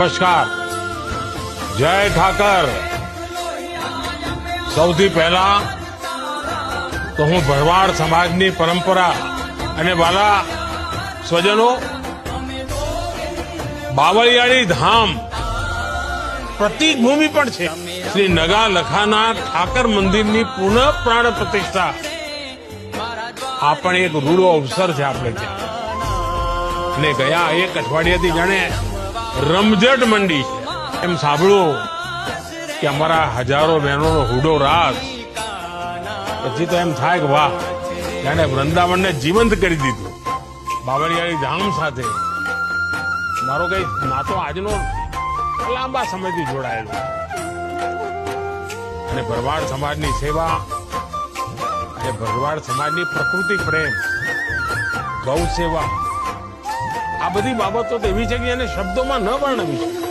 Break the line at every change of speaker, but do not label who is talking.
નમસ્કાર. જય ઠાકર. સૌથી પહેલા તો હું ભરવાડ સમાજની પરંપરા અને વાલા સ્વજનો બાવળિયાળી ધામ પ્રતિક ભૂમિ પણ છે. શ્રી નગા લખાના ઠાકર મંદિરની પુનઃ પ્રાણ પ્રતિષ્ઠા. આ પણ એક રૂડો અવસર છે આપણે ત્યાં. અને ગયા એક અઠવાડિયાથી જાણે રમઝટ મંડી છે. એમ સાંભળ્યું કે અમારા હજારો બહેનોનો હુડો રાસ. પછી તો એમ થાય કે વાહ, જાણે વૃંદાવનને જીવંત કરી દીધું. બાવળિયાળી ધામ સાથે. મારો કઈ નાતો આજનો લાંબા સમયથી જોડાયેલો. અને ભરવાડ સમાજની સેવા અને ભરવાડ સમાજની પ્રકૃતિ પ્રેમ ગૌ સેવા આ બધી બાબતો તો એવી છે કે એને શબ્દોમાં ન વર્ણવી શકે.